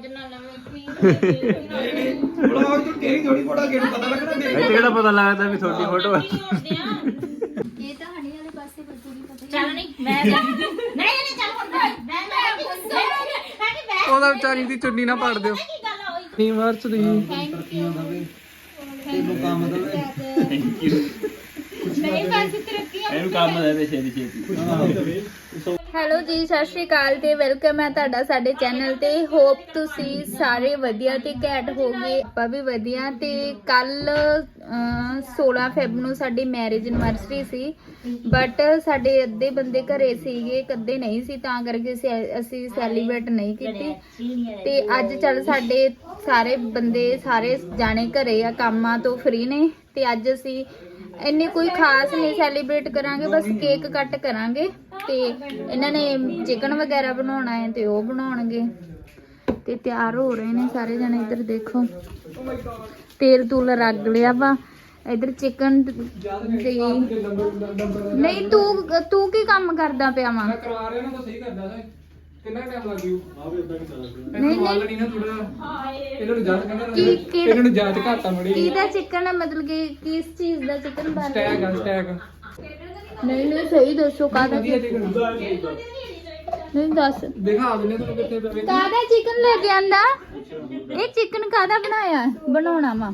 Blog ਨਾਲ ਨਵੇਂ blog ਕਿਹੜੀ ਥੋੜੀ ਫੋਟੋ ਕਿਹਨੂੰ ਪਤਾ ਲੱਗਣਾ? ਮੇਰੇ ਇੱਥੇ ਕਿਹੜਾ ਪਤਾ ਲੱਗਦਾ ਵੀ ਤੁਹਾਡੀ ਫੋਟੋ ਆ? ਇਹ ਤਾਂ ਹਣੀ ਵਾਲੇ ਪਾਸੇ ਪਰ ਪੂਰੀ ਪਤਾ ਚੱਲ ਨਹੀਂ। ਮੈਂ ਜਾ ਨਹੀਂ ਨਹੀਂ ਚੱਲ ਹੁਣ ਮੈਂ ਮੈਂ ਮੈਂ ਮੈਂ ਉਹਦਾ ਵਿਚਾਰੀ ਦੀ ਚੁੰਨੀ ਨਾ ਪਾੜ ਦਿਓ। ਕੀ ਗੱਲ ਹੋਈ? ਨੀ ਮਾਰਚ ਦੀ। ਤਰੱਕੀਆਂ ਦਵੇ ਤੈਨੂੰ ਕੰਮ ਦਵੇ ਨਹੀਂ ਬਸ ਤਰੱਕੀਆਂ ਇਹਨੂੰ ਕੰਮ ਦੇ ਦੇ ਛੇਤੀ ਛੇਤੀ। ਹੈਲੋ ਜੀ, ਸਤਿ ਸ਼੍ਰੀ ਅਕਾਲ ਤੇ ਵੈਲਕਮ ਹੈ ਤੁਹਾਡਾ ਸਾਡੇ ਚੈਨਲ ਤੇ। ਹੋਪ ਤੁਸੀਂ ਸਾਰੇ ਵਧੀਆ ਤੇ ਘੈਂਟ ਹੋਗੇ ਆਪਾਂ ਵੀ ਵਧੀਆ। ਤੇ ਕੱਲ 16 ਫੈਬ ਨੂੰ ਸਾਡੀ ਮੈਰਿਜ ਐਨਵਰਸਰੀ ਸੀ। ਬਟ ਸਾਡੇ ਅੱਧੇ ਬੰਦੇ ਘਰੇ ਸੀਗੇ ਕੱਦੇ ਨਹੀਂ ਸੀ, ਤਾਂ ਕਰਕੇ ਅਸੀਂ- ਅਸੀਂ ਸੈਲੀਬ੍ਰੇਟ ਨਹੀਂ ਕੀਤੀ। ਤੇ ਅੱਜ ਚੱਲ ਸਾਡੇ ਸਾਰੇ ਬੰਦੇ, ਸਾਰੇ ਜਾਣੇ ਘਰੇ ਆ, ਕੰਮਾਂ ਤੋਂ ਫ੍ਰੀ ਨੇ। ਤੇ ਅੱਜ ਅਸੀਂ ਇੰਨੀ ਕੋਈ ਖਾਸ ਨਹੀਂ ਸੈਲੀਬ੍ਰੇਟ ਕਰਾਂਗੇ, ਬਸ ਕੇਕ ਕੱਟ ਕਰਾਂਗੇ ਤੇ ਇਹਨਾਂ ਨੇ ਚਿਕਨ ਵਗੈਰਾ ਬਣਾਉਣਾ ਹੈ ਤੇ ਉਹ ਬਣਾਉਣਗੇ। ਤੇ ਤਿਆਰ ਹੋ ਰਹੇ ਨੇ ਸਾਰੇ ਜਣੇ ਇੱਧਰ ਦੇਖੋ। ਤੇਲ ਤੂਲ ਰੱਗ ਲਿਆ ਵਾ। ਇੱਧਰ ਚਿਕਨ ਦੀ ਨਹੀਂ, ਤੂੰ ਤੂੰ ਕੀ ਕੰਮ ਕਰਦਾ ਪਿਆ ਵਾ? ਕਰਵਾ ਰਿਹਾ ਨਾ, ਤਾਂ ਸਹੀ ਕਰਦਾ ਸੀ ਕਿੰਨਾ ਟਾਈਮ ਲੱਗ ਜੂ ਨਹੀਂ ਮਾਲ ਨਹੀਂ। ਨਹੀਂ ਨਾ ਥੋੜਾ ਇਹਨਾਂ ਨੂੰ ਜਾਂਚ ਕਹਿੰਦਾ ਕੀ ਕੀ ਇਹਨਾਂ ਨੂੰ ਜਾਂਚ ਘਾਟਾ ਮੜੀ। ਕਿਹਦਾ ਚਿਕਨ ਹੈ ਮਤਲਬ ਕਿ ਕਿਸ ਚੀਜ਼ ਦਾ ਚਿਕਨ ਬਣ ਰਿਹਾ? ਸਟੈਗ ਆ ਸਟੈਗ ਨਹੀਂ ਨਹੀਂ ਸਹੀ ਦੱਸੋ ਕਾਹਦਾ ਵਧੀਆ ਚਿਕਨ ਨਹੀਂ ਦੱਸ। ਦਿਖਾ ਦਿੰਦੇ ਤੁਹਾਨੂੰ ਕਿੱਥੇ ਪਵੇ ਕਾਹਦਾ ਚਿਕਨ ਲੈ ਕੇ ਆਂਦਾ? ਇਹ ਚਿਕਨ ਕਾਹਦਾ ਬਣਾਇਆ? ਹੈ? ਬਣਾਉਣਾ ਵਾ।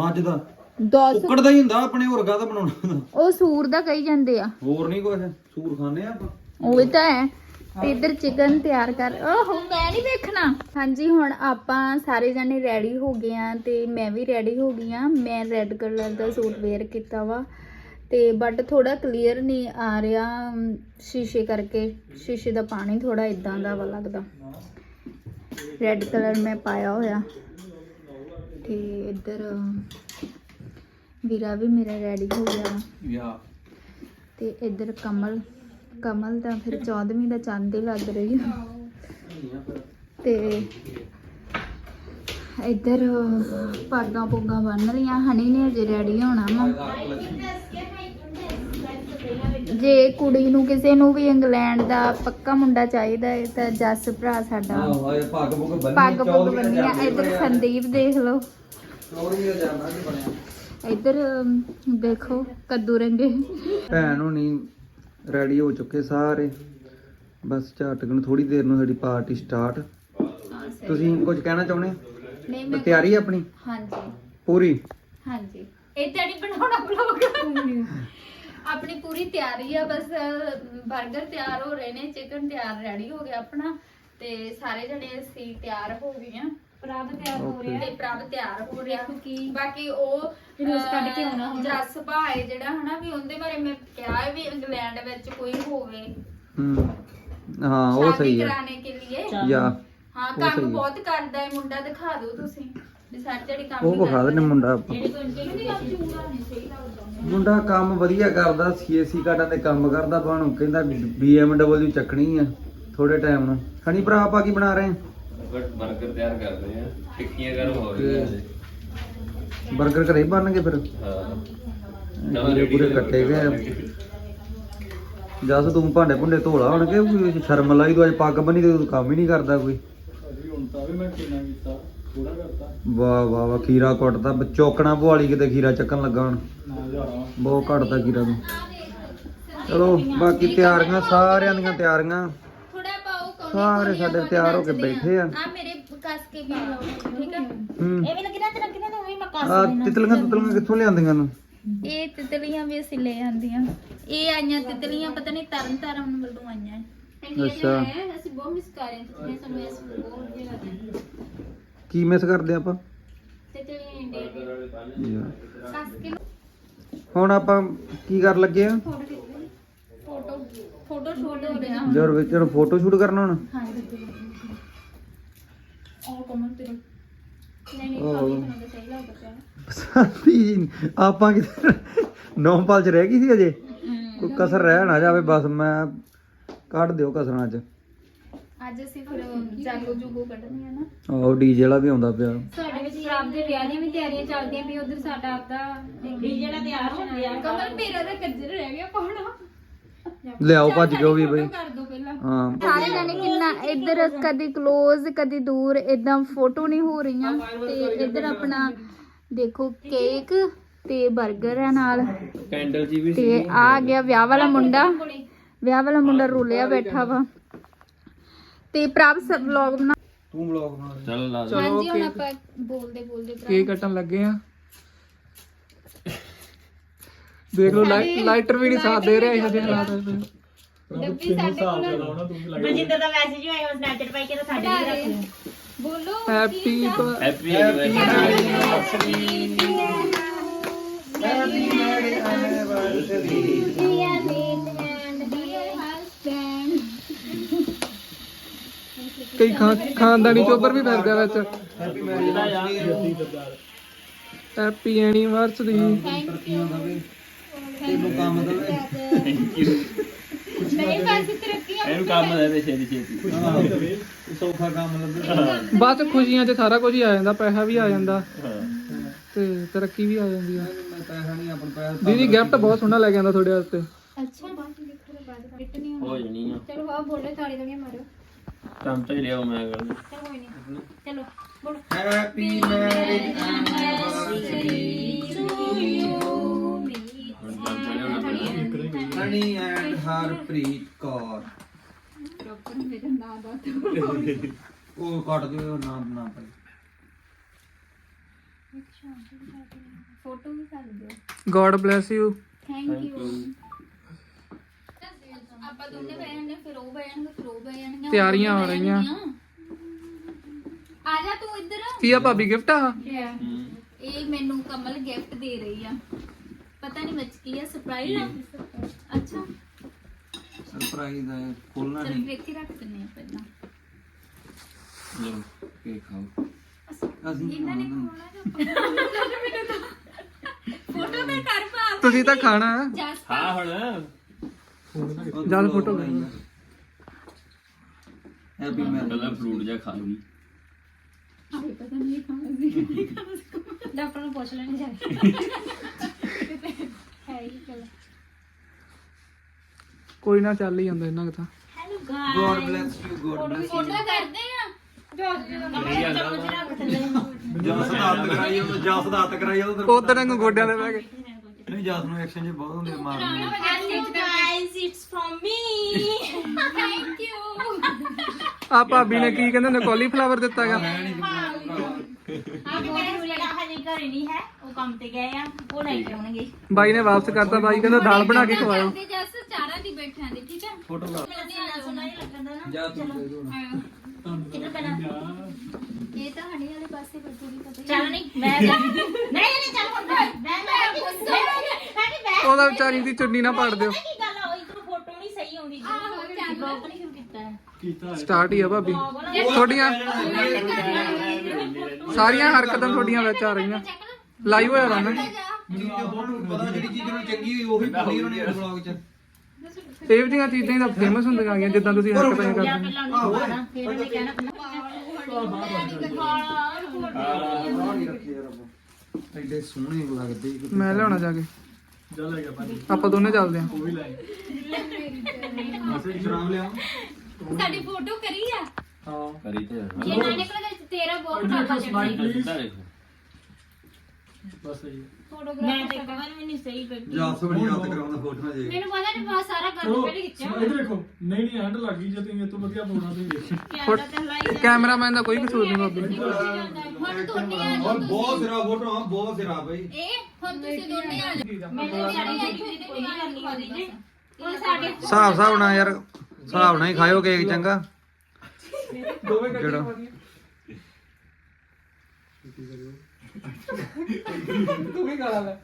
ਮੱਝ ਦਾ। ਦੱਸ। ਕੁੱਕੜ ਦਾ ਹੀ ਹੁੰਦਾ ਆਪਣੇ ਮੁਰਗਾ ਦਾ ਬਣਾਉਣਾ। ਉਹ ਸੂਰ ਦਾ ਕਹੀ ਜਾਂਦੇ ਆ। ਹੋਰ ਨਹੀਂ ਕੁਝ ਸੂਰ ਖਾਣੇ ਆ ਆਪਾਂ। ਉਹ ਤਾਂ ਹੈ। ਤੇ ਇੱਧਰ ਚਿਕਨ ਤਿਆਰ ਕਰ ਓਹ ਮੈਂ ਨਹੀਂ ਵੇਖਣਾ। ਹਾਂਜੀ ਹੁਣ ਆਪਾਂ ਸਾਰੇ ਜਣੇ ਰੈਡੀ ਹੋ ਗਏ ਆ ਤੇ ਮੈਂ ਵੀ ਰੈਡੀ ਹੋ ਗਈ ਆ। ਮੈਂ ਰੈੱਡ ਕਲਰ ਦਾ ਸੂਟ ਵੇਅਰ ਕੀਤਾ ਵਾ ਤੇ ਬਟ ਥੋੜਾ ਕਲੀਅਰ ਨਹੀਂ ਆ ਰਿਹਾ ਸ਼ੀਸ਼ੇ ਕਰਕੇ। ਸ਼ੀਸ਼ੇ ਦਾ ਪਾਣੀ ਥੋੜਾ ਇਦਾਂ ਦਾ ਵਾ ਲੱਗਦਾ। ਰੈੱਡ ਕਲਰ ਮੈਂ ਪਾਇਆ ਹੋਇਆ। ਤੇ ਇੱਧਰ ਵੀਰਾ ਵੀ ਮੇਰਾ ਰੈਡੀ ਹੋ ਗਿਆ ਤੇ ਇੱਧਰ ਕਮਲ। ਕਮਲ ਤਾਂ ਫਿਰ 14ਵੀਂ ਦਾ ਚੰਦ ਹੀ ਲੱਗ ਰਹੀ ਆ। ਤੇ ਇੱਧਰ ਪਾਗਾ ਪੁੱਗਾ ਬਣ ਰਹੀਆਂ ਹਣੀ ਨੇ ਅਜੇ ਰੈਡੀ ਹੋਣਾ ਵਾ। ਜੇ ਕੁੜੀ ਨੂੰ ਕਿਸੇ ਨੂੰ ਵੀ ਇੰਗਲੈਂਡ ਦਾ ਪੱਕਾ ਮੁੰਡਾ ਚਾਹੀਦਾ ਹੈ ਤਾਂ ਜੱਸ ਭਰਾ ਸਾਡਾ। ਪੱਗ ਪੁੱਗ ਬੰਨੀ ਪੱਗ ਪੁੱਗ ਬੰਨੀਆਂ। ਇੱਧਰ ਸੰਦੀਪ ਦੇਖ ਲਓ। ਇੱਧਰ ਦੇਖੋ ਕੱਦੂ ਰੰਗੇ। ਭੈਣ ਹੋਣੀ ਰੈਡੀ ਹੋ ਚੁੱਕੇ ਸਾਰੇ। ਬਸ ਝਾਟਕਣ ਥੋੜੀ ਦੇਰ ਨੂੰ ਸਾਡੀ ਪਾਰਟੀ ਸਟਾਰਟ ਤੁਸੀਂ ਕੁਝ ਕਹਿਣਾ ਚਾਹੁੰਦੇ? ਨਹੀਂ ਮੈਂ ਤਿਆਰੀ ਹੈ ਆਪਣੀ? ਹਾਂਜੀ। ਪੂਰੀ? ਹਾਂਜੀ। ਇਹ ਤਾਂ ਨਹੀਂ ਬਣਾਉਣਾ ਵਲੌਗ ਆਪਣੀ ਪੂਰੀ ਤਿਆਰੀ ਆ ਬਸ 버ਗਰ ਤਿਆਰ ਹੋ ਰਹੇ ਨੇ ਚਿਕਨ ਤਿਆਰ ਰੈਡੀ ਹੋ ਗਿਆ ਆਪਣਾ। ਤੇ ਸਾਰੇ ਜਣੇ ਅਸੀਂ ਤਿਆਰ ਹੋ ਗਏ ਆ। ਪ੍ਰਭ ਤਿਆਰ ਹੋ ਰਿਹਾ ਤੇ ਪ੍ਰਭ ਤਿਆਰ ਹੋ ਰਿਹਾ। ਕਿ ਬਾਕੀ ਉਹ ਰੋਜ਼ ਕੱਢ ਕੇ ਆਉਣਾ ਹੁਣ। ਜੱਸ ਭਾਏ ਜਿਹੜਾ ਹਨਾ ਵੀ ਉਹਦੇ ਬਾਰੇ ਮੈਂ ਕਿਹਾ ਹੈ ਵੀ ਇੰਗਲੈਂਡ ਵਿੱਚ ਕੋਈ ਹੋਵੇ। ਹੂੰ। ਹਾਂ ਉਹ ਸ਼ਾਦੀ ਸਹੀ ਹੈ। ਕਰਾਣੇ ਕੇ ਲਈ ਯਾ ਹਾਂ ਉਹ ਸਹੀ ਕੰਮ ਹੈ। ਬਹੁਤ ਕਰਦਾ ਹੈ। ਮੁੰਡਾ ਦਿਖਾ ਦਿਓ ਤੁਸੀਂ। ਵੀ ਸਾਰੇ ਜਿਹੜੀ ਕੰਮ ਉਹ ਹੀ ਵਿਖਾ ਦਿੰਦੇ ਮੁੰਡਾ। ਆਪਾਂ ਜਿਹੜੇ ਕੋਈ ਕਹਿੰਦੇ ਆ ਚੂੜਾ ਨਹੀਂ ਸਹੀ ਲੱਗਦਾ। ਮੁੰਡਾ ਕੰਮ ਵਧੀਆ ਕਰਦਾ ਸੀਏਸੀ ਕਾਟਾਂ ਦੇ ਕੰਮ ਕਰਦਾ ਬਾਣੂ ਕਹਿੰਦਾ BMW ਚੱਕਣੀ ਆ ਥੋੜੇ ਟਾਈਮ ਨੂੰ। ਹਣੀ ਭਰਾ ਆਪਾਂ ਕੀ ਬਣਾ ਰਹੇ ਬਰਗਰ ਤਿਆਰ ਕਰਦੇ ਆ। ਟਿੱਕੀਆਂ ਗਰਮ ਹੋ ਰਹੀਆਂ ਨੇ। 버ਗਰ ਘਰੇ ਬਣਨਗੇ ਫਿਰ? ਹਾਂ। ਪੂਰੇ ਪੂਰੇ ਕੱਟੇ ਗਏ ਜਸ ਤੂੰ ਭਾਂਡੇ ਭੁੰਡੇ ਧੋਲਾ ਹੋਣਗੇ ਕੋਈ ਸ਼ਰਮ ਲਾਈ ਤੂੰ ਅੱਜ ਪੱਗ ਬੰਨੀ ਤੇ ਤੂੰ ਕੰਮ ਹੀ ਨਹੀਂ ਕਰਦਾ ਕੋਈ। ਵਾਹ ਵਾਹ ਵਾਹ ਖੀਰਾ ਕੁੱਟਦਾ ਚੌਕਣਾ ਭਵਾਲੀ ਕਿਤੇ ਖੀਰਾ ਚੱਕਣ ਲੱਗਾ ਹੁਣ। ਬਹੁਤ ਘਟਦਾ ਖੀਰਾ ਨੂੰ। ਚਲੋ ਬਾਕੀ ਤਿਆਰੀਆਂ ਸਾਰਿਆਂ ਦੀਆਂ ਤਿਆਰੀਆਂ। ਸਾਰੇ ਸਾਡੇ ਤਿਆਰ ਹੋ ਕੇ ਬੈਠੇ ਆ। ਆ ਮੇਰੇ ਕੱਸ ਕੇ ਵੀ ਲਾਓ ਠੀਕ ਆ? ਹੂੰ। ਇਹ ਵੀ ਲੱਗਦਾ ਤੇ ਲੱਗਦਾ ਤਾਂ ਉਹ ਵੀ ਮੈਂ ਕੱਸ ਆ ਤਿਤਲੀਆਂ ਤੁਤਲੀਆਂ ਕਿੱਥੋਂ ਲਿਆਂਦੀਆਂ ਨੂੰ? ਇਹ ਤਿਤਲੀਆਂ ਵੀ ਅਸੀਂ ਲੈ ਆਂਦੀਆਂ। ਇਹ ਆਈਆਂ ਤਿਤਲੀਆਂ ਪਤਾ ਨਹੀਂ ਤਰਨ ਤਾਰਨ ਵੱਲੋਂ ਆਈਆਂ। ਅੱਛਾ। ਅਸੀਂ ਬਹੁਤ ਮਿਸ ਕਰ ਰਹੇ ਹਾਂ ਤਿਤਲੀਆਂ ਸਾਨੂੰ ਇਸ ਬਹੁਤ ਵਧੀਆ ਲੱਗਦੀਆਂ ਕੀ ਮਿਸ ਕਰਦੇ ਆਪਾਂ? ਤਿਤਲੀਆਂ ਇੰਡੀਆ ਯਾਰ। ਕੱਸ ਕੇ ਹੁਣ ਆਪਾਂ ਕੀ ਕਰਨ ਲੱਗੇ ਆ? ਫੋਟੋ ਸ਼ੂਟ ਹੋ ਰਿਹਾ ਜਰ ਵਿੱਚ ਫੋਟੋ ਸ਼ੂਟ ਕਰਨਾ ਹੁਣ? ਹਾਂਜੀ ਉਹ ਕਮਨ ਤੇਰੇ। ਨਹੀਂ ਨਹੀਂ ਉਹ। ਕਾਫੀ ਮੈਨੂੰ ਤਾਂ ਸਹੀ ਲੱਗਦਾ ਪਿਆ ਸਾਡੀ ਜੀ, ਆਪਾਂ ਕਿਤੇ ਨੌਂਪਾਲ ਚ ਰਹਿ ਗਈ ਸੀ ਅਜੇ। ਕੋਈ ਕਸਰ ਰਹਿ ਨਾ ਜਾਵੇ ਬਸ ਮੈਂ ਕੱਢ ਦਿਓ ਕਸਰਾਂ ਚ। ਅੱਜ ਅਸੀਂ ਫਿਰ ਜਾਗੋ ਜੁਗੋ ਕੱਢਣੀ ਹੈ ਨਾ। ਆਹ ਡੀਜੇ ਵਾਲਾ ਵੀ ਆਉਂਦਾ ਪਿਆ। ਸਾਡੇ ਵਿੱਚ ਪ੍ਰਾਪ ਦੇ ਵਿਆਹ ਦੀਆਂ ਵੀ ਤਿਆਰੀਆਂ ਚੱਲਦੀਆਂ ਵੀ ਉਧਰ ਸਾਡਾ ਆਪਦਾ ਡੀਜੇ ਦਾ ਤਿਆਰ ਹੋ ਗਿਆ। ਕਮਲ ਮੇਰਾ ਕੱਜਰ ਲਿਆਓ ਭੱਜ ਗਿਓ ਵੀ ਬਈ। ਸਾਰੇ ਜਾਣੇ ਕਿੰਨਾ ਇੱਧਰ ਕਦੀ ক্লোਜ਼ ਕਦੀ ਦੂਰ ਇਦਾਂ ਫੋਟੋ ਨਹੀਂ ਹੋ ਰਹੀਆਂ। ਤੇ ਇੱਧਰ ਆਪਣਾ ਦੇਖੋ ਕੇਕ ਤੇ 버ਗਰ ਹੈ ਨਾਲ। ਕੈਂਡਲ ਜੀ ਵੀ ਤੇ ਆ ਗਿਆ ਵਿਆਹ ਵਾਲਾ ਮੁੰਡਾ। ਵਿਆਹ ਵਾਲਾ ਮੁੰਡਾ ਰੋਲਿਆ ਬੈਠਾ ਵਾ। ਤੇ ਪ੍ਰਭ ਸਰ ਵਲੌਗ ਬਣਾ ਤੂੰ ਵਲੌਗ ਬਣਾ। ਚਲੋ ਲਾ ਦੇ। ਹੁਣ ਆਪਾਂ ਬੋਲਦੇ ਬੋਲਦੇ ਪ੍ਰਭ। ਕੇਕ ਕੱਟਣ ਲੱਗੇ ਆ। ਦੇਖ ਲਓ ਲਾਈਟਰ ਵੀ ਨਹੀਂ ਸਾਥ ਦੇ ਰਿਹਾ ਇਹੋ ਜਿਹੇ ਹਾਲਾਤ। ਵਿੱਚ ਡੱਬੀ ਸਾਡੇ ਕੋਲ ਬਲਜਿੰਦਰ ਦਾ ਮੈਸੇਜ ਆਇਆ ਉਹ ਸਨੈਪਚੈਟ ਪਾਈ ਕੇ ਤਾਂ ਸਾਡੇ ਵੀ ਰੱਖ ਬੋਲੋ ਹੈਪੀ ਹੈਪੀ ਐਨੀਵਰਸਰੀ ਕਈ ਖਾਂ ਖਾਨਦਾਨੀ ਚੋਬਰ ਵੀ ਫਿਰਦੇ ਵਿੱਚ। ਹੈਪੀ ਐਨੀਵਰਸਰੀ ਤੈਨੂੰ ਕੰਮ ਦਵੇ ਨਹੀਂ ਬਸ ਤਰੱਕੀਆਂ ਇਹਨੂੰ ਕੰਮ ਦੇ ਦੇ ਛੇਤੀ ਛੇਤੀ। ਸੌਖਾ ਕੰਮ ਲੱਗੇ ਬਾਅਦ ਚ ਖੁਸ਼ੀਆਂ 'ਚ ਸਾਰਾ ਕੁਝ ਹੀ ਆ ਜਾਂਦਾ ਪੈਸਾ ਵੀ ਆ ਜਾਂਦਾ। ਹਾਂ। ਤੇ ਤਰੱਕੀ ਵੀ ਆ ਜਾਂਦੀ ਆ। ਮੈਂ ਪੈਸਾ ਨਹੀਂ ਆਪਣਾ ਪੈਸਾ ਦੀਦੀ ਗਿਫਟ ਬਹੁਤ ਸੋਹਣਾ ਲੈ ਕੇ ਆਂਦਾ ਤੁਹਾਡੇ ਵਾਸਤੇ। ਅੱਛਾ ਬਾਅਦ ਦੇਖੋ ਬਾਅਦ ਫਿੱਟ ਨਹੀਂ ਹੋ ਜਣੀ ਆ। ਚਲੋ ਆ ਬੋਲੇ ਤਾੜੀ ਤਾੜੀ ਮਾਰੋ। ਚਮਚਾ ਹੀ ਲਿਆਓ ਮੈਂ ਗੱਲ ਚਲੋ ਕੋਈ ਨਹੀਂ। ਚਲੋ ਬੋਲੋ। ਹੈਪੀ ਮੈਰਿਜ ਹੁਣ ਹਣੀ ਐਂਡ ਹਰਪ੍ਰੀਤ ਕੌਰ ਮੇਰਾ ਨਾਮ ਦਾ ਉਹ ਕੱਟ ਦਿਓ ਨਾਮ ਨਾ ਭਾਈ ਫੋਟੋ ਵੀ ਕਰ ਦਿਓ God bless you thank you ਆਪਾਂ ਦੋਨੇ ਬਹਿ ਜਾਂਦੇ ਫਿਰ ਉਹ ਬਹਿ ਜਾਣਗੇ ਫਿਰ ਉਹ ਬਹਿ ਜਾਣਗੇ ਤਿਆਰੀਆਂ ਹੋ ਰਹੀਆਂ। ਆ ਜਾ ਤੂੰ ਇੱਧਰ। ਕੀ ਆ ਭਾਬੀ ਗਿਫਟ ਆ? ਇਹ ਮੈਨੂੰ ਕਮਲ ਗਿਫਟ ਦੇ ਰਹੀ ਆ। ਪਤਾ ਨਹੀਂ ਵਿੱਚ ਕੀ ਆ ਸਰਪ੍ਰਾਈਜ਼ ਆ। ਅੱਛਾ। ਸਰਪ੍ਰਾਈਜ਼ ਹੈ ਖੋਲਣਾ ਚਲ ਨਹੀਂ। ਵੇਖੀ ਰੱਖ ਦਿੰਨੇ ਆ ਪਹਿਲਾਂ। ਲਓ ਕੇਕ ਖਾਓ। ਅਸੀਂ ਇਹਨਾਂ ਨੇ ਖਾਣਾ ਖਾਣਾ ਫੋਟੋ? ਤੇ ਕਰ ਪਾ ਤੁਸੀਂ ਤਾਂ ਖਾਣਾ। ਜਸ ਹਾਂ ਹੁਣ। ਨਹੀਂ। ਜਦ photo ਹੈਪੀ ਮੈਰਿਜ ਪਹਿਲਾਂ ਫਰੂਟ ਜਿਹਾ ਖਾ ਲਈ ਹਾਏ ਪਤਾ ਨਹੀਂ ਖਾਣਾ ਸੀ। ਡਾਕਟਰ ਨੂੰ ਪੁੱਛ ਲੈਣੀ ਜਾ ਹੈ ਹੀ ਚਲ। ਕੋਈ ਨਾ ਚੱਲ ਹੀ ਜਾਂਦਾ ਇਹਨਾਂ hello God bless you God bless photo ਕਰਦੇ ਆ। ਜਸ ਦਾ ਹੱਥ ਕਰਾਈ ਉਹ ਜਸ ਦਾ ਹੱਥ ਕਰਾਈ ਉਹ ਉਧਰ ਵਾਂਗੂ ਗੋਡਿਆਂ ਤੇ ਬਹਿ ਕੇ ਨਹੀਂ ਜਸ ਨੂੰ ਐਕਸ਼ਨ ਜੇ ਬਹੁਤ ਹੁੰਦੇ ਮਾਰਨੇ hello guys it's from me thank you ਆ ਭਾਬੀ ਨੇ ਕੀ ਕਹਿੰਦੇ ਨੇ ਦਿੱਤਾਗਾ ਕੋਈ ਜਿਹੜਾ ਹਜੇ ਘਰੇ ਨਹੀਂ ਹੈ ਉਹ ਕੰਮ ਤੇ ਗਏ ਆ ਉਹ ਲੈ ਕੇ ਆਉਣਗੇ। ਬਾਈ ਨੇ ਵਾਪਸ ਕਰਤਾ ਬਾਈ ਕਹਿੰਦਾ ਦਾਲ ਬਣਾ ਕੇ ਖਵਾਇਓ। ਜਸ ਚਾਰਾਂ ਦੀ ਬੈਠਿਆਂ ਦੀ ਠੀਕ ਹੈ? ਫੋਟੋ ਲਾ। ਸੁਣਾ ਸੁਣਾ ਹੀ ਲੱਗਦਾ ਨਾ ਜਾ ਤੂੰ ਦੇ ਦੋ। ਆਇਓ। ਕਿੱਧਰ ਪੈਣਾ? ਇਹ ਤਾਂ ਹਣੀ ਵਾਲੇ ਪਾਸੇ ਬੱਜੂਗੀ ਪਤਾ ਹੀ ਚੱਲ ਨਹੀਂ। ਮੈਂ ਨਹੀਂ ਨਹੀਂ ਚੱਲ ਹੁਣ ਮੈਂ ਮੈਂ ਮੈਂ ਮੈਂ ਉਹਦਾ ਵਿਚਾਰੀ ਦੀ ਚੁੰਨੀ ਨਾ ਪਾੜ ਦਿਓ ਕੀ ਗੱਲ ਆ ਉਹ ਇਧਰ ਫੋਟੋ ਨਹੀਂ ਸਹੀ ਆਉਂਦੀ ਜੀ ਬਲੌਗ ਨਹੀਂ ਸ਼ੁਰੂ ਕੀਤਾ ਹੈ ਸਟਾਰਟ ਹੀ ਆ ਭਾਬੀ ਤੁਹਾਡੀਆਂ ਸਾਰੀਆਂ ਹਰਕਤਾਂ ਤੁਹਾਡੀਆਂ ਵਿੱਚ ਆ ਰਹੀਆਂ ਲਾਈਵ ਹੋਇਆ ਵਾ ਨਾ ਪਤਾ ਜਿਹੜੀ ਚੀਜ਼ ਨੂੰ ਚੰਗੀ ਹੋਈ ਉਹੀ ਪਾਈ ਉਹਨਾਂ ਨੇ ਬਲੌਗ ਚ ਇਹ ਜਿਹੀਆਂ ਚੀਜ਼ਾਂ ਹੀ ਤਾਂ ਫੇਮਸ ਹੁੰਦੀਆਂ ਆ ਗਈਆਂ ਜਿੱਦਾਂ ਤੁਸੀਂ ਹਰਕਤਾਂ ਕਰਦੇ ਹੋ। ਪਹਿਲਾਂ ਨਹੀਂ ਪਾਣਾ ਫਿਰ ਉਹਨੇ ਕਹਿਣਾ ਨਹੀਂ ਰੱਖੇ ਯਾਰ ਆਪਾਂ ਐਡੇ ਸੋਹਣੇ ਲੱਗਦੇ ਕਿ ਮੈਂ ਲਿਆਉਣਾ ਜਾ ਕੇ ਆਪਾਂ ਦੋਨੇ ਚੱਲਦੇ ਆਂ ਸ਼ਰਾਬ ਲਿਆ ਸਾਡੀ ਫੋਟੋ ਕਰੀ ਆ। ਕਰੀ ਤੇ ਜੇ ਨਾ ਨਿਕਲੇ ਤੇਰਾ ਬਹੁਤ ਜ਼ਿਆਦਾ ਚੱਲਦਾ ਸਿੱਧਾ ਦੇਖੋ ਫੋਟੋਗ੍ਰਾਫ ਮੈਂ ਤੇ ਕਵਰ ਵੀ ਨਹੀਂ ਸਹੀ ਬੈਠੀ। ਜਸ ਬੜੀ ਯਾਦ ਕਰਾਉਂਦਾ ਫੋਟੋਆਂ ਜੇ ਮੈਨੂੰ ਪਤਾ ਨਹੀਂ ਬਹੁਤ ਸਾਰਾ ਕਰ ਪਹਿਲੇ ਖਿੱਚਿਆ ਇਧਰ ਦੇਖੋ। ਨਹੀਂ ਨਹੀਂ ਐਂਡ ਲੱਗੀ ਜੇ ਤੁਸੀਂ ਇਹ ਤੋਂ ਵਧੀਆ ਪਾਉਣਾ ਤੁਸੀਂ ਦੇਖੋ ਕਿਆਦਾ ਤੇ ਹਲਾਈ ਕੈਮਰਾਮੈਨ ਦਾ ਕੋਈ ਕਸੂਰ ਨਹੀਂ ਭਾਬੀ ਹੁਣ ਦੋਨੇ ਆ ਜਾਓ ਔਰ ਬਹੁਤ ਸਿਰਾ ਫੋਟੋ ਬਹੁਤ ਸਿਰਾ ਬਈ। ਇਹ ਹੁਣ ਤੁਸੀਂ ਦੋਨੇ ਆ ਜਾਓ। ਮੈਨੂੰ ਸਾਡੀ ਐਕਟਿਵਿਟੀ ਕੋਈ ਨਹੀਂ ਕਰਨੀ ਆਉਂਦੀ ਜੀ। ਹੁਣ ਸਾਡੇ ਹਿਸਾਬ ਹਿਸਾਬ ਨਾਲ ਯਾਰ। ਹਿਸਾਬ ਨਾਲ ਹੀ ਖਾਇਓ ਕੇਕ ਚੰਗਾ। ਦੋਵੇਂ ਜਿਹੜਾ ਤੂੰ ਵੀ ਗਾਲਾਂ ਲੈ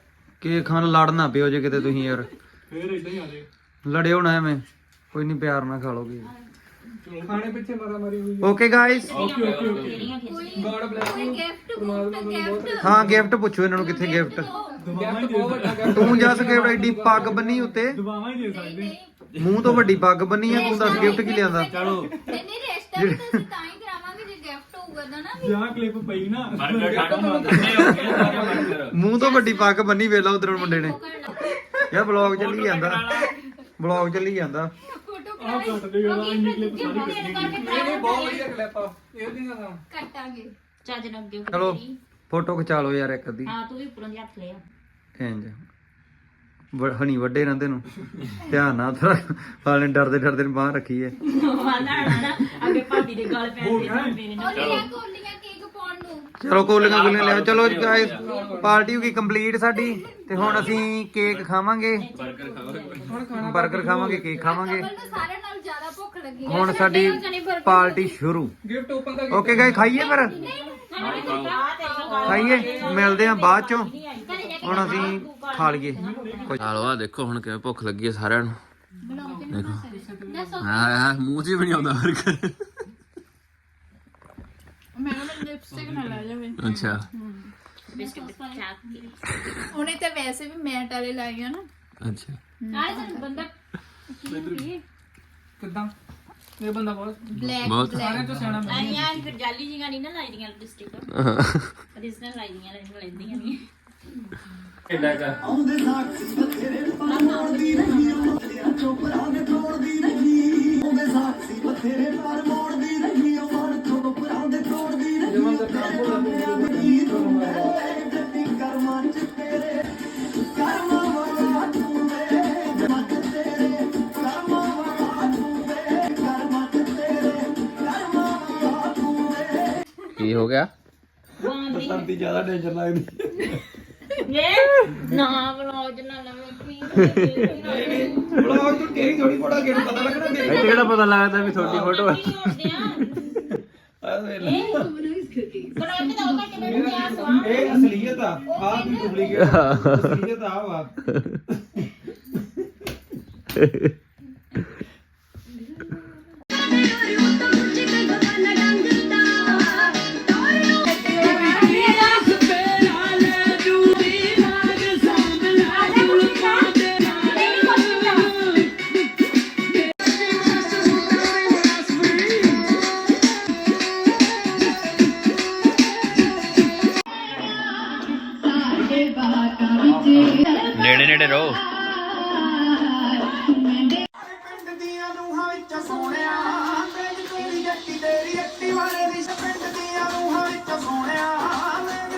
ਕੇਕ ਖਾਣ ਲੜ ਨਾ ਪਿਓ ਜੇ ਕਿਤੇ ਤੁਸੀਂ ਯਾਰ ਫੇਰ ਇਦਾਂ ਹੀ ਆ ਜੇ ਲੜਿਓ ਨਾ ਐਵੇਂ ਕੋਈ ਨਹੀਂ ਪਿਆਰ ਨਾਲ ਖਾ ਲੋਗੇ ਖਾਣੇ ਪਿੱਛੇ ਮਾਰਾ ਮਾਰੀ ਹੋਈ okay guys okay okay okay God bless ਕੋਈ ਗਿਫਟ ਗਿਫਟ ਹਾਂ ਗਿਫਟ ਪੁੱਛੋ ਇਹਨਾਂ ਨੂੰ ਕਿੱਥੇ ਗਿਫਟ ਦਵਾਵਾਂ ਹੀ ਦੇ ਬਹੁਤ ਵੱਡਾ ਤੂੰ ਜਸ ਗਿਫਟ ਐਡੀ ਪੱਗ ਬੰਨੀ ਉੱਤੇ ਦਵਾਵਾਂ ਹੀ ਦੇ ਸਕਦੇ ਮੂੰਹ ਤੋਂ ਵੱਡੀ ਪੱਗ ਬੰਨੀ ਆ ਤੂੰ ਦੱਸ ਗਿਫਟ ਕੀ ਲਿਆਂਦਾ ਚਲੋ ਨਹੀਂ ਨਹੀਂ ਰਿਸ਼ਤਾ ਵੀ ਤਾਂ ਅਸੀਂ ਤਾਂ ਹੀ ਕਰਾਵਾਂਗੇ ਜੇ ਗਿਫਟ ਹੋਊਗਾ ਤਾਂ ਨਾ ਜਾਂ ਕਲਿੱਪ ਪਈ ਨਾ। ਬਰਗਰ ਖਾਣ ਨੂੰ ਕਿੰਨੇ ਹੋ ਗਏ ਸਾਰੇ ਬਰਗਰ ਮੂੰਹ ਤੋਂ ਵੱਡੀ ਪੱਗ ਬੰਨੀ ਵੇਲਾ ਉਧਰ ਮੁੰਡੇ ਨੇ। ਯਾਰ ਬਲੌਗ ਚੱਲੀ ਜਾਂਦਾ। ਵਲੌਗ ਚੱਲੀ ਜਾਂਦਾ। ਆਹ ਕੱਟ ਦੇ ਯਾਰ ਇੰਨੀ ਕਲਿੱਪ ਸਾਰੀ ਕੱਟ ਇਹ ਨਹੀਂ ਬਹੁਤ ਵਧੀਆ ਕਲਿੱਪ ਆ। ਸੇਵ ਦੀਆਂ ਤਾਂ ਕੱਟਾਂਗੇ। ਚੱਜ ਨਾਲ ਅੱਗੇ ਚਲੋ ਫੋਟੋ ਖਿਚਾ ਲਓ ਯਾਰ ਇੱਕ ਅੱਧੀ। ਹਾਂ ਤੂੰ ਵੀ ਉੱਪਰੋਂ ਦੀ ਹੱਥ ਲਿਆ ਇੰਜ ਵ- ਹਣੀ ਵੱਡੇ ਰਹਿੰਦੇ ਨੂੰ। ਧਿਆਨ ਨਾਲ ਥੋੜਾ ਹਾਲੇ ਡਰਦੇ ਡਰਦੇ ਨੂੰ ਬਾਹਰ ਰੱਖੀ ਹੈ ਨਾ ਅੱਗੇ ਭਾਬੀ ਦੇ ਗਲ ਪੈਂਦੇ ਨੇ ਮੇਰੇ ਨਾਲ ਕੋਲੀਆਂ ਕੋਲੀਆਂ ਕੇਕ ਪਾਉਣ ਨੂੰ ਚਲੋ ਕੋਲੀਆਂ ਕੋਲੀਆਂ ਲਿਆਓ। ਚਲੋ ਗਾਇਸ ਪਾਰਟੀ ਹੋ ਗਈ ਕੰਪਲੀਟ ਸਾਡੀ ਤੇ ਹੁਣ ਅਸੀਂ ਕੇਕ ਖਾਵਾਂਗੇ। 버ਗਰ ਖਾਵਾਂਗੇ ਹੁਣ ਖਾਣਾ 버ਗਰ ਖਾਵਾਂਗੇ ਕੇਕ ਖਾਵਾਂਗੇ। ਕਮਲ ਨੂੰ ਸਾਰਿਆਂ ਨਾਲ ਜ਼ਿਆਦਾ ਭੁੱਖ ਲੱਗੀ ਹੈ ਹੁਣ ਸਾਡੀ ਪਾਰਟੀ ਸ਼ੁਰੂ। ਗਿਫਟ ਓਪਨ ਦਾ ਓਕੇ ਗਾਇਸ ਖਾਈਏ ਫਿਰ? ਖਾਈਏ ਮਿਲਦੇ ਆ ਬਾਅਦ ਚੋਂ। ਹੁਣ ਅਸੀਂ ਖਾ ਲਈਏ। ਚਲੋ ਆ ਦੇਖੋ ਹੁਣ ਕਿਵੇਂ ਭੁੱਖ ਲੱਗੀ ਹੈ ਸਾਰਿਆਂ ਨੂੰ। ਦੇਖੋ। ਹਾਂ ਹਾਂ ਮੂੰਹ 'ਚ ਵੀ ਨਹੀਂ ਆਉਂਦਾ 버ਗਰ ਮੈਂ ਨਾ ਲਿਪਸਟਿਕ ਨਾ ਲਾ ਜਾਵੇ ਅੱਛਾ। ਬਿਸਕੁਟ ਚਾਕ ਕੇ ਉਹਨੇ ਤਾਂ ਵੈਸੇ ਵੀ ਮੈਟ ਵਾਲੇ ਲਾਏ ਆ ਨਾ। ਅੱਛਾ। ਆਹ ਬੰਦਾ ਕਿਦਾਂ? ਇਹ ਬੰਦਾ ਬਹੁਤ ਬਲੈਕ ਬਹੁਤ ਸਾਰਿਆਂ ਤੋਂ ਸਿਆਣਾ ਮੈਂ ਆਈਆਂ ਫਿਰ ਜਾਲੀ ਜੀਆਂ ਨਹੀਂ ਨਾ ਲਾਈਆਂ ਲਿਪਸਟਿਕ ਓਰੀਜਨਲ ਲਾਈਆਂ ਲੈਂਦੀਆਂ ਨਹੀਂ। ਇੰਨਾ ਕਾ? ਕੀ ਬਸੰਤੀ ਜ਼ਿਆਦਾ ਡੇਂਜਰ ਲੱਗਦੀ। ਵੇ ਨਾ ਬਲੌਗ ਨਾ ਲਵੇਂ ਪਲੀਜ਼ ਵਲੌਗ ਤੋਂ ਕਿਹੜੀ ਥੋੜੀ ਫੋਟੋ ਕਿਹਨੂੰ ਪਤਾ ਲੱਗਣਾ ਇੱਥੇ ਕਿਹੜਾ ਪਤਾ ਲੱਗਦਾ ਵੀ ਤੁਹਾਡੀ ਫੋਟੋ ਆ? ਵੇਖ ਲੈ। ਬਲੌਗ ਇਹ ਅਸਲੀਅਤ ਆ ਆ ਦੀ ਡੁਪਲੀਕੇਟ ਅਸਲੀਅਤ ਆ ਵਾ ਨੇੜੇ ਰਹੋ।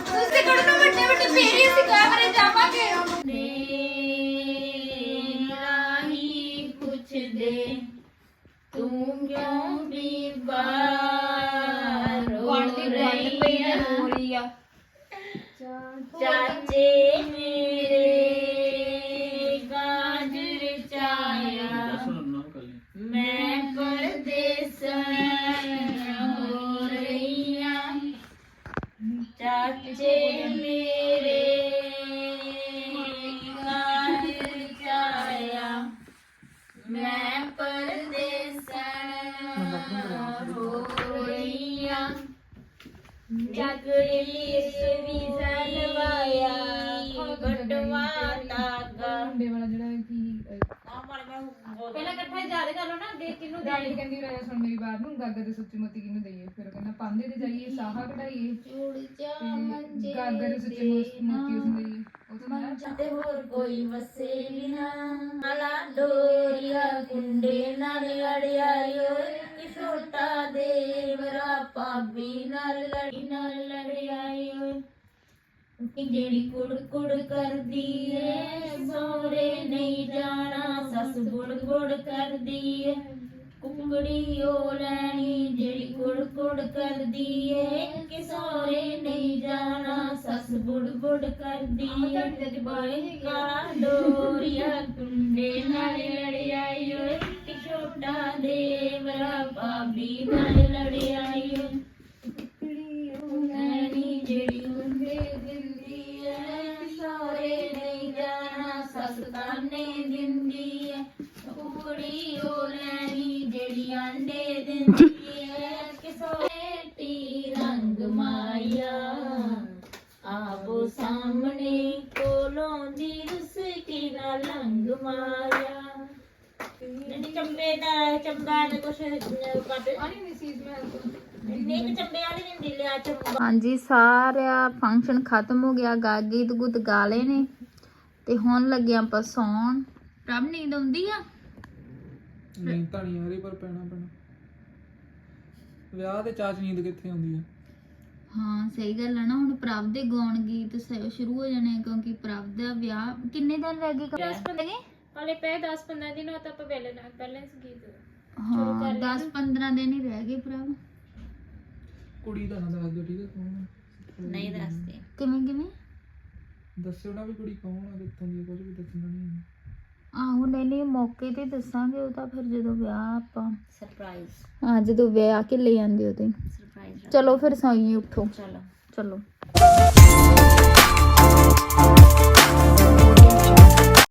ਤੁਸੀਂ ਕੋਲ ਨੂੰ ਵੱਡੇ ਵੱਡੇ ਫੇਰੀ ਅਸੀਂ ਕੈਮਰੇ ਜਾਵਾਂਗੇ। ਰਾਹੀ ਪੁੱਛਦੇ ਤੂੰ ਕਿਉਂ ਵੀ ਜਗੜੀ ਇਸ ਵੀ ਜ਼ਲਵਾਇਆ ਗਟਵਾ ਤਾਗਾ ਪਹਿਲਾਂ ਇਕੱਠਾ ਯਾਦ ਕਰ ਲਓ ਨਾ ਦੇਖ ਕਿਨੂੰ ਗਾੜੀ ਕਹਿੰਦੀ ਰਾਜਾ ਸੁਣ ਮੇਰੀ ਬਾਤ ਨੂੰ ਗਾਗਰ ਦੇ ਸੁੱਚੀ ਮੋਤੀ ਕਿਹਨੂੰ ਦਈਏ? ਫਿਰ ਉਹ ਕਹਿੰਦਾ ਪਾਂਦੇ ਤੇ ਜਾਈਏ ਸਾਹਾ ਕਢਾਈਏ। ਤੇ ਗਾਗਰ ਦੇ ਸੁੱਚੇ ਮੋ- ਮੋਤੀ ਉਸ ਨੂੰ ਦਈਏ। ਉਹ ਤਾਂ ਮੈਂ ਤੇ ਹੋਰ ਕੋਈ ਵਸੇ ਬਿਨਾ। ਹਲਾ ਡੋਰੀਆ ਕੁੰਡੇ ਨਾਲ ਲੜਿਆਇਓ ਇੱਕ ਛੋਟਾ ਦੇਵਰਾ ਪਾਬੀ ਨਾਲ ਲੜੀ ਨਾਲ ਲੜਿਆਇਓ ਕਿ ਜਿਹੜੀ ਕੁੜ ਕੁੜ ਕਰਦੀ ਏ ਸੋਰੇ ਨਹੀਂ ਜਾਣਾ ਸੱਸ ਗੁੜ ਗੁੜ ਕਰਦੀ ਏ। ਕੁੰਗੜੀ ਉਹ ਲੈਣੀ ਜਿਹੜੀ ਕੁੜ ਕੁੜ ਕਰਦੀ ਏ ਕਿ ਸੋਰੇ ਨਹੀਂ ਜਾਣਾ ਸੱਸ ਗੁੜ ਗੁੜ ਕਰਦੀ ਏ। ਕਾਲਾ ਡੋਰੀਆ ਕੁੰਡੇ ਨਾਲ ਚੰਬੇ ਦਾ ਚੰਬਾ ਨੇ ਕੁਛ ਕੱਟ ਨਹੀਂ ਚੰਬੇ ਵਾਲੀ ਨਹੀਂ ਚੰਬਾ। ਹਾਂਜੀ ਸਾਰਾ ਫੰਕਸ਼ਨ ਖਤਮ ਹੋ ਗਿਆ ਗਾ ਗੀਤ ਗੁੱਤ ਗਾ ਲਏ ਨੇ। ਤੇ ਹੁਣ ਲੱਗੇ ਆਪਾਂ ਸੌਣ। ਪ੍ਰਭ ਨੀਂਦ ਆਉਂਦੀ ਆ? ਨਹੀਂ ਤਾਂ ਨਹੀਂ ਹਰੇ ਪਰ ਪੈਣਾ ਪੈਣਾ। ਵਿਆਹ ਤੇ ਚਾਚ ਨੀਂਦ ਕਿੱਥੇ ਆਉਂਦੀ ਆ? ਹਾਂ ਸਹੀ ਗੱਲ ਹੈ ਨਾ ਹੁਣ ਪ੍ਰਭ ਦੇ ਗਾਉਣ ਗੀਤ ਸ- ਸ਼ੁਰੂ ਹੋ ਜਾਣੇ ਆ ਕਿਉਂਕਿ ਪ੍ਰਭ ਦਾ ਵਿਆਹ ਕਿੰਨੇ ਦਿਨ ਰਹਿ ਗਏ? ਕਰ ਹਲੇ ਪਏ 10 15 ਦਿਨ ਹੋ ਤਾਂ ਆਪਾਂ ਪਹਿਲੇ ਨਾਲ ਬੈਲੈਂਸ ਗੀਤ ਹਾਂ 10 15 ਦਿਨ ਹੀ ਰਹਿ ਗਏ ਪ੍ਰਭ ਕੁੜੀ ਦਾ ਨਾ ਦੱਸ ਦਿਓ ਠੀਕ ਹੈ? ਕੌਣ ਆ? ਨਹੀਂ ਦੱਸਦੇ। ਕਿਵੇਂ ਕਿਵੇਂ? ਦੱਸਿਓ ਨਾ ਵੀ ਕੁੜੀ ਕੌਣ ਆ ਕਿੱਥੋਂ ਦੀ ਆ, ਕੁਝ ਵੀ ਦੱਸਣਾ ਨਹੀਂ ਹੈ। ਆਹੋ ਨਹੀਂ ਨਹੀਂ ਮੌਕੇ ਤੇ ਦੱਸਾਂਗੇ ਉਹ ਤਾਂ ਫਿਰ ਜਦੋਂ ਵਿਆਹ ਆਪਾਂ ਸਰਪ੍ਰਾਈਜ਼ ਹਾਂ ਜਦੋਂ ਵਿਆਹ ਕੇ ਲੈ ਜਾਂਦੇ ਉਦੋਂ ਹੀ। ਸਰਪ੍ਰਾਈਜ਼ ਚਲੋ ਫਿਰ ਸੌਈਏ ਉੱਠੋ। ਚਲੋ। ਚਲੋ।